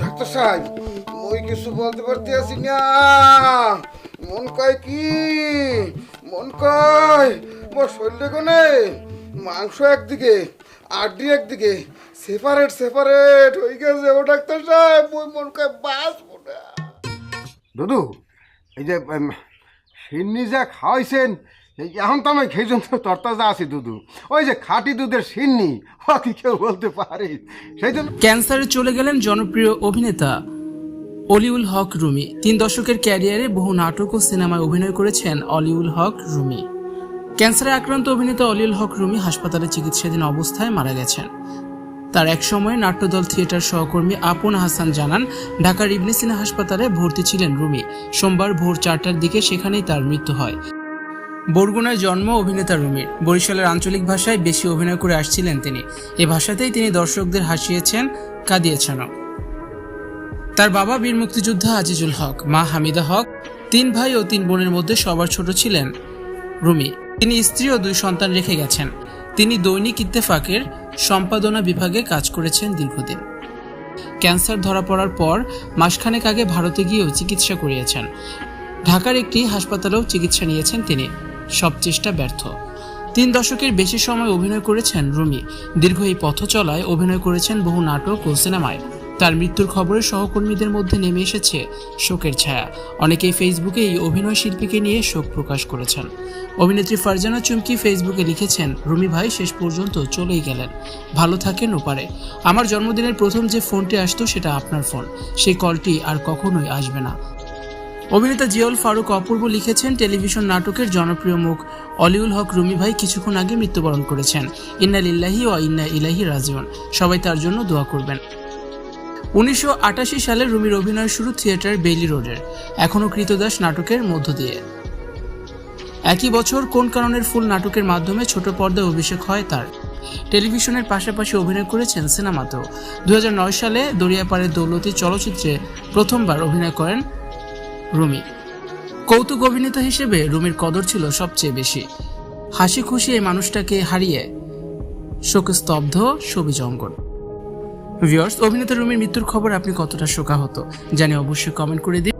Doctor সাহেব, মই কিছু বলতে পারতে আছি না। মন কয় কি? মন কয়, মোর শরীরে কোনে মাংস একদিকে আড্ডি একদিকে সেপারেট সেপারেট হয়ে গেছে ও ডাক্তার সাহেব, মই মন কয় বাস দুদু, এই যে সিন্নি যা খাওয়াইছেন এখন তো আমি খেয়েছেন তো তরতাজা আছি, দুদু। ওই যে খাঁটি দুধের সিন্নি কি কেউ বলতে পারে সেই জন্য ক্যান্সারে চলে গেলেন জনপ্রিয় অভিনেতা অলিউল হক রুমি। তিন দশকের ক্যারিয়ারে বহু নাটক ও সিনেমায় অভিনয় করেছেন অলিউল হক রুমি। ক্যান্সারে আক্রান্ত অভিনেতা অলিউল হক রুমি হাসপাতালে চিকিৎসাধীন অবস্থায় মারা গেছেন। তার এক সময় নাট্যদল থিয়েটার সহকর্মী আপন হাসান জানান, ঢাকার ইবনে সিনা হাসপাতালে ভর্তি ছিলেন রুমি। সোমবার ভোর চারটার দিকে সেখানেই তার মৃত্যু হয়। বরগুনায় জন্ম অভিনেতা রুমির। বরিশালের আঞ্চলিক ভাষায় বেশি অভিনয় করে আসছিলেন তিনি। এ ভাষাতেই তিনি দর্শকদের হাসিয়েছেন কাঁদিয়েছেনও তার বাবা বীর মুক্তিযোদ্ধা আজিজুল হক, মা হামিদা হক, তিন ভাই ও তিন বোনের মধ্যে সবার ছোট ছিলেন রুমি। তিনি স্ত্রী ও দুই সন্তান রেখে গেছেন। তিনি দৈনিক ইত্তেফাকের সম্পাদনা বিভাগে কাজ করেছেন দীর্ঘদিন। ক্যান্সার ধরা পড়ার পর মাসখানেক আগে ভারতে গিয়েও চিকিৎসা করিয়েছেন। ঢাকার একটি হাসপাতালেও চিকিৎসা নিয়েছেন তিনি। সব চেষ্টা ব্যর্থ। তিন দশকের বেশি সময় অভিনয় করেছেন রুমি। দীর্ঘ এই পথ চলায় অভিনয় করেছেন বহু নাটক ও সিনেমায়। তার মৃত্যুর খবরে সহকর্মীদের মধ্যে নেমে এসেছে শোকের ছায়া। অনেকেই ফেসবুকে এই অভিনয় শিল্পীকে নিয়ে শোক প্রকাশ করেছেন। অভিনেত্রী ফারজানা চুমকি ফেসবুকে লিখেছেন, রুমি ভাই, শেষ পর্যন্ত চলেই গেলেন। ভালো থাকেন ওপারে। আমার জন্মদিনের প্রথম যে ফোনটি আসতো সেটা আপনার ফোন। সেই কলটি আর কখনোই আসবে না। অভিনেতা জিয়াউল ফারুক অপূর্ব লিখেছেন টেলিভিশন নাটকের জনপ্রিয় মুখ। অলিউল হক, রুমি ভাই কিছুক্ষণ আগে মৃত্যুবরণ করেছেন। ইন্না লিল্লাহি ও ইন্না ইলাহি রাজিউন। সবাই তার জন্য দোয়া করবেন। উনিশশো আটাশি সালে রুমির অভিনয় শুরু থিয়েটার বেইলি রোডের। এখনও কৃতদাস নাটকের মধ্য দিয়ে। একই বছর কোন কারণের ফুল নাটকের মাধ্যমে ছোট পর্দায় অভিষেক হয় তার? টেলিভিশনের পাশাপাশি অভিনয় করেছেন সিনেমাতেও। দুই হাজার নয় সালে দরিয়াপাড়ের দৌলতি চলচ্চিত্রে প্রথমবার অভিনয় করেন রুমি। কৌতুক অভিনেতা হিসেবে রুমির কদর ছিল সবচেয়ে বেশি। হাসি খুশি এই মানুষটাকে হারিয়ে শোকস্তব্ধ সবি জঙ্গল ভিউয়ার্স অভিনেতা রুমির মৃত্যুর খবর আপনি কতটা শোকাহত জানি অবশ্যই কমেন্ট করে দিন।